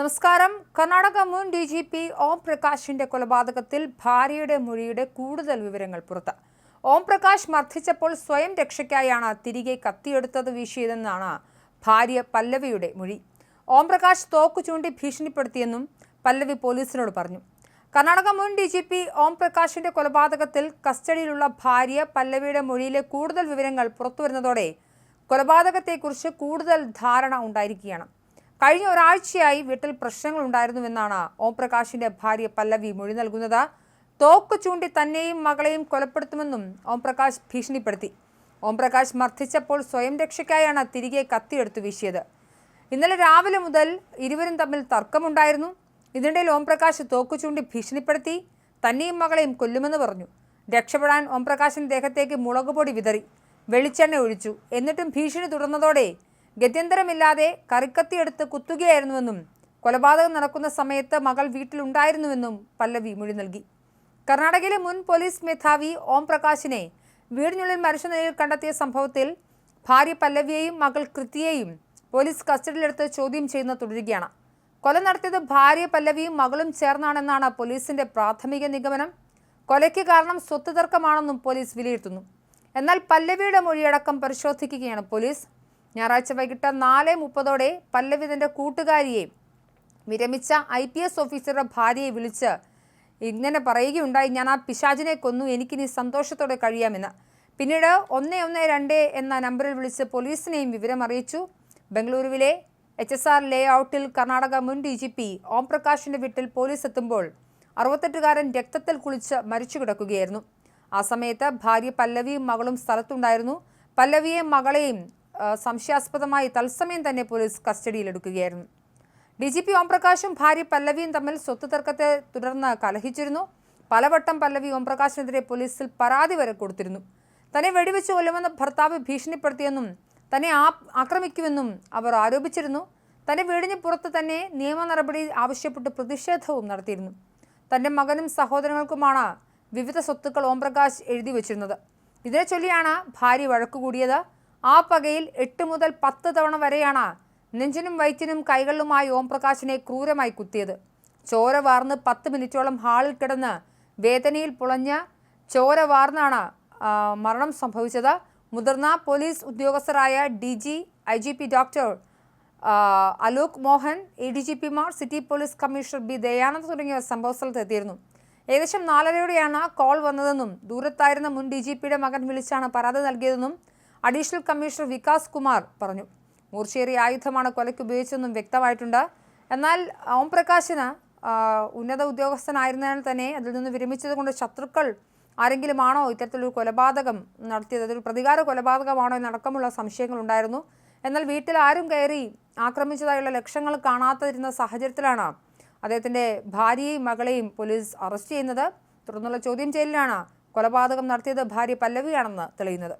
നമസ്കാരം. കർണാടക മുൻ D G P ഓം പ്രകാശിന്റെ കൊലപാതകത്തിൽ ഭാര്യയുടെ മൊഴിയുടെ കൂടുതൽ വിവരങ്ങൾ പുറത്ത്. ഓം പ്രകാശ് മർദ്ദിച്ചപ്പോൾ സ്വയം രക്ഷയ്ക്കായാണ് തിരികെ കത്തിയെടുത്തത് വീശിയതെന്നാണ് ഭാര്യ പല്ലവിയുടെ മൊഴി. ഓം പ്രകാശ് തോക്ക് ചൂണ്ടി ഭീഷണിപ്പെടുത്തിയെന്നും പല്ലവി പോലീസിനോട് പറഞ്ഞു. കർണാടക മുൻ ഡി ജി പി ഓം പ്രകാശിന്റെ കൊലപാതകത്തിൽ കസ്റ്റഡിയിലുള്ള ഭാര്യ പല്ലവിയുടെ മൊഴിയിലെ കൂടുതൽ വിവരങ്ങൾ പുറത്തുവരുന്നതോടെ കൊലപാതകത്തെക്കുറിച്ച് കൂടുതൽ ധാരണ ഉണ്ടായിരിക്കുകയാണ്. കഴിഞ്ഞ ഒരാഴ്ചയായി വീട്ടിൽ പ്രശ്നങ്ങൾ ഉണ്ടായിരുന്നുവെന്നാണ് ഓം പ്രകാശിന്റെ ഭാര്യ പല്ലവി മൊഴി നൽകുന്നത്. തോക്ക് ചൂണ്ടി തന്നെയും മകളെയും കൊലപ്പെടുത്തുമെന്നും ഓം പ്രകാശ് ഭീഷണിപ്പെടുത്തി. ഓം പ്രകാശ് മർദ്ദിച്ചപ്പോൾ സ്വയം രക്ഷയ്ക്കായാണ് തിരികെ കത്തിയെടുത്തു വീശിയത്. ഇന്നലെ രാവിലെ മുതൽ ഇരുവരും തമ്മിൽ തർക്കമുണ്ടായിരുന്നു. ഇതിനിടയിൽ ഓംപ്രകാശ് തോക്കു ചൂണ്ടി ഭീഷണിപ്പെടുത്തി തന്നെയും മകളെയും കൊല്ലുമെന്ന് പറഞ്ഞു. രക്ഷപ്പെടാൻ ഓം പ്രകാശിന്റെ ദേഹത്തേക്ക് മുളകുപൊടി വിതറി വെളിച്ചെണ്ണ ഒഴിച്ചു. എന്നിട്ടും ഭീഷണി തുടർന്നതോടെ ഗത്യന്തരമില്ലാതെ കറിക്കത്തിയെടുത്ത് കുത്തുകയായിരുന്നുവെന്നും കൊലപാതകം നടക്കുന്ന സമയത്ത് മകൾ വീട്ടിലുണ്ടായിരുന്നുവെന്നും പല്ലവി മൊഴി നൽകി. കർണാടകയിലെ മുൻ പോലീസ് മേധാവി ഓം പ്രകാശിനെ വീടിനുള്ളിൽ മരിച്ച നിലയിൽ കണ്ടെത്തിയ സംഭവത്തിൽ ഭാര്യ പല്ലവിയെയും മകൾ കൃത്യയെയും പോലീസ് കസ്റ്റഡിയിലെടുത്ത് ചോദ്യം ചെയ്യുന്ന തുടരുകയാണ്. കൊല നടത്തിയത് ഭാര്യ പല്ലവിയും മകളും ചേർന്നാണെന്നാണ് പോലീസിന്റെ പ്രാഥമിക നിഗമനം. കൊലയ്ക്ക് കാരണം സ്വത്ത് തർക്കമാണെന്നും പോലീസ് വിലയിരുത്തുന്നു. എന്നാൽ പല്ലവിയുടെ മൊഴിയടക്കം പരിശോധിക്കുകയാണ് പോലീസ്. ഞായറാഴ്ച വൈകിട്ട് നാല് മുപ്പതോടെ പല്ലവി തന്റെ കൂട്ടുകാരിയെ വിരമിച്ച ഐ പി എസ് ഓഫീസറുടെ ഭാര്യയെ വിളിച്ച് ഇങ്ങനെ പറയുകയുണ്ടായി. ഞാൻ ആ പിശാചിനെ കൊന്നു. എനിക്കിനി സന്തോഷത്തോടെ കഴിയാമെന്ന്. പിന്നീട് ഒന്ന് ഒന്ന് രണ്ട് എന്ന നമ്പറിൽ വിളിച്ച് പോലീസിനെയും വിവരം അറിയിച്ചു. ബംഗളൂരുവിലെ എച്ച് എസ് ആർ ലേ ഔട്ടിൽ കർണാടക മുൻ ഡി ജി പി ഓം പ്രകാശിന്റെ വീട്ടിൽ പോലീസ് എത്തുമ്പോൾ അറുപത്തെട്ടുകാരൻ രക്തത്തിൽ കുളിച്ച് മരിച്ചു കിടക്കുകയായിരുന്നു. ആ സമയത്ത് ഭാര്യ പല്ലവിയും മകളും സ്ഥലത്തുണ്ടായിരുന്നു. പല്ലവിയെയും മകളെയും സംശയാസ്പദമായി തത്സമയം തന്നെ പോലീസ് കസ്റ്റഡിയിലെടുക്കുകയായിരുന്നു. ഡി ജി പി ഓംപ്രകാശും ഭാര്യ പല്ലവിയും തമ്മിൽ സ്വത്ത് തർക്കത്തെ തുടർന്ന് കലഹിച്ചിരുന്നു. പലവട്ടം പല്ലവി ഓംപ്രകാശിനെതിരെ പോലീസിൽ പരാതി വരെ കൊടുത്തിരുന്നു. തന്നെ വെടിവെച്ച് കൊല്ലുമെന്ന് ഭർത്താവ് ഭീഷണിപ്പെടുത്തിയെന്നും തന്നെ ആ ആക്രമിക്കുമെന്നും അവർ ആരോപിച്ചിരുന്നു. തന്നെ വീടിന് പുറത്ത് തന്നെ നിയമ നടപടി ആവശ്യപ്പെട്ട് പ്രതിഷേധവും നടത്തിയിരുന്നു. തന്റെ മകനും സഹോദരങ്ങൾക്കുമാണ് വിവിധ സ്വത്തുക്കൾ ഓംപ്രകാശ് എഴുതി വച്ചിരുന്നത്. ഇതിനെ ചൊല്ലിയാണ് ഭാര്യ വഴക്കുകൂടിയത് ആ പകയിൽ എട്ട് മുതൽ പത്ത് തവണ വരെയാണ് നെഞ്ചിനും വയറ്റിനും കൈകളിലുമായി ഓംപ്രകാശിനെ ക്രൂരമായി കുത്തിയത്. ചോര വാർന്ന് പത്ത് മിനിറ്റോളം ഹാളിൽ കിടന്ന് വേദനയിൽ പുളഞ്ഞ ചോര വാർന്നാണ് മരണം സംഭവിച്ചത്. മുതിർന്ന police ഉദ്യോഗസ്ഥരായ D G I G P doctor Alok Mohan A D G പിമാർ city police commissioner B Dayanand തുടങ്ങിയവർ സംഭവസ്ഥലത്തെത്തിയിരുന്നു ഏകദേശം നാലരയോടെയാണ് കോൾ വന്നതെന്നും ദൂരത്തായിരുന്ന മുൻ ഡി ജി പിയുടെ മകൻ വിളിച്ചാണ് പരാതി നൽകിയതെന്നും അഡീഷണൽ കമ്മീഷണർ വികാസ് കുമാർ പറഞ്ഞു. മൂർച്ചേറിയ ആയുധമാണ് കൊലയ്ക്ക് ഉപയോഗിച്ചതെന്നും വ്യക്തമായിട്ടുണ്ട്. എന്നാൽ ഓം പ്രകാശിന് ഉന്നത ഉദ്യോഗസ്ഥനായിരുന്നതിനാൽ തന്നെ അതിൽ നിന്ന് വിരമിച്ചത് കൊണ്ട് ശത്രുക്കൾ ആരെങ്കിലും ആണോ ഇത്തരത്തിലൊരു കൊലപാതകം നടത്തിയത്? അതൊരു പ്രതികാര കൊലപാതകമാണോ എന്നടക്കമുള്ള സംശയങ്ങൾ ഉണ്ടായിരുന്നു. എന്നാൽ വീട്ടിൽ ആരും കയറി ആക്രമിച്ചതായുള്ള ലക്ഷങ്ങൾ കാണാതിരുന്ന സാഹചര്യത്തിലാണ് അദ്ദേഹത്തിന്റെ ഭാര്യയും മകളെയും പോലീസ് അറസ്റ്റ് ചെയ്യുന്നത്. തുടർന്നുള്ള ചോദ്യം ചെയ്യലിലാണ് കൊലപാതകം നടത്തിയത് ഭാര്യ പല്ലവിയാണെന്ന് തെളിയുന്നത്.